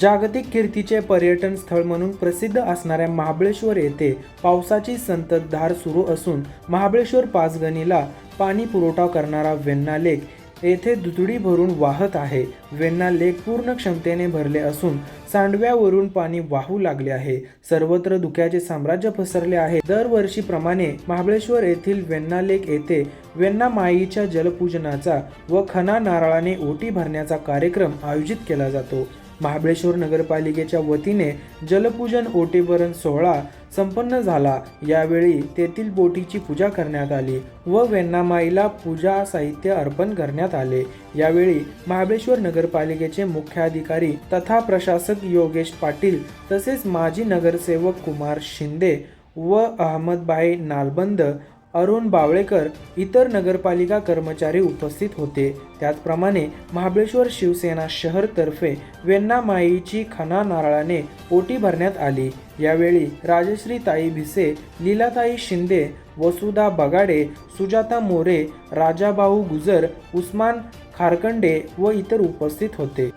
जागतिक कीर्तीचे पर्यटन स्थळ म्हणून प्रसिद्ध असणाऱ्या महाबळेश्वर येथे पावसाची संततधार सुरू असून महाबळेश्वर पाचगणीला पाणी पुरवठा करणारा वेन्ना लेक येथे दुधडी भरून वाहत आहे. वेन्ना लेक पूर्ण क्षमतेने भरले असून सांडव्यावरून पाणी वाहू लागले आहे. सर्वत्र धुक्याचे साम्राज्य पसरले आहे. दरवर्षीप्रमाणे महाबळेश्वर येथील वेन्ना लेक येथे वेन्ना माईच्या जलपूजनाचा व खना नारळाने ओटी भरण्याचा कार्यक्रम आयोजित केला जातो. महाबळेश्वर नगरपालिकेच्या वतीने जलपूजन ओटेवरण सोहळा संपन्न झाला. यावेळी तेथील बोटीची पूजा करण्यात आली व वेण्णामाईला पूजा साहित्य अर्पण करण्यात आले. यावेळी महाबळेश्वर नगरपालिकेचे मुख्याधिकारी तथा प्रशासक योगेश पाटील तसेच माजी नगरसेवक कुमार शिंदे व अहमदबाई नालबंद अरुण बावळेकर इतर नगरपालिका कर्मचारी उपस्थित होते. त्याचप्रमाणे महाबळेश्वर शिवसेना शहरतर्फे वेन्ना माईची खना नारळाने ओटी भरण्यात आली. यावेळी राजश्री ताई भिसे लीलाताई शिंदे वसुधा बगाडे सुजाता मोरे राजाभाऊ गुजर उस्मान खारकंडे व इतर उपस्थित होते.